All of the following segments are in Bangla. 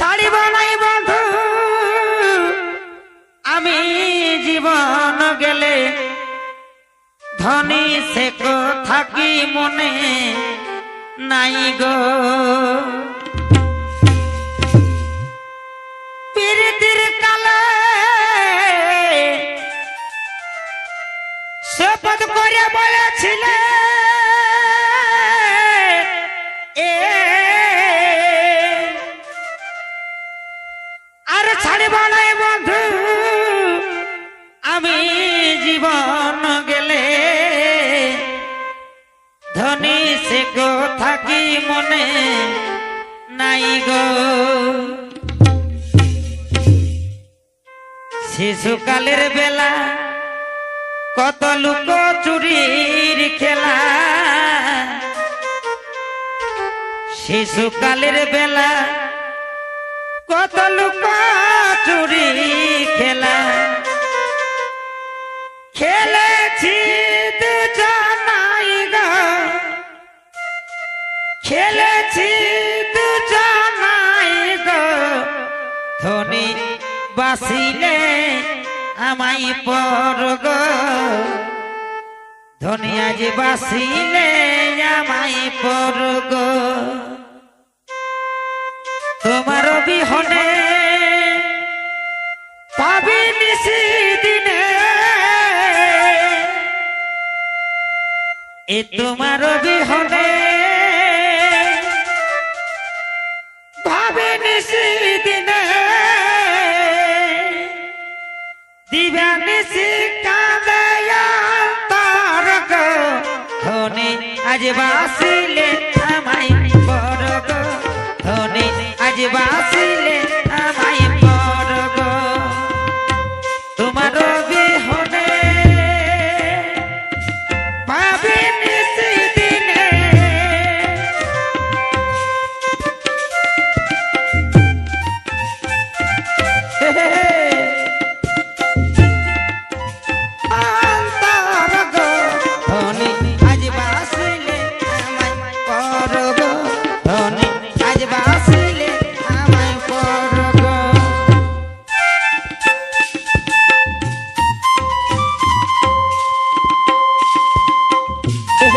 ছাড়িব নাই বন্ধু। আমি জীবন গেলে ধনী সে থাকি মনে নাই গো? প্রীতির কালে শপথ করে বলেছিলেন মনে নাই গো। শিশুকালের বেলা কত লোক চুরির খেলা। শিশুকালের বেলা কত লোক চুরি খেলেছি দুজনাই গো। ধনী বাসিলে আমাই পর গো। ধনী আজ বাসিলে আমাই পর গো। তোমার বিহনে পাবি নিশি দিনে। এ তোমার বিহনে নিশি কাঁদয়া তার গো। ধনে আজ বাসিলে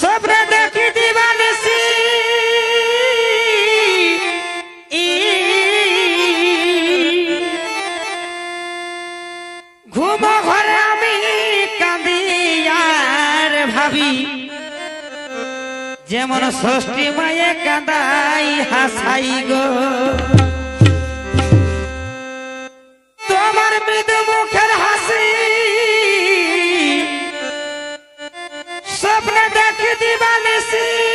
সবরে দেখি দিবানিসি ঘুম ঘরে আমি কাঁদি আর ভাবি, যেমন ষষ্ঠী মায়ে কাঁদাই হাসাই গো। see.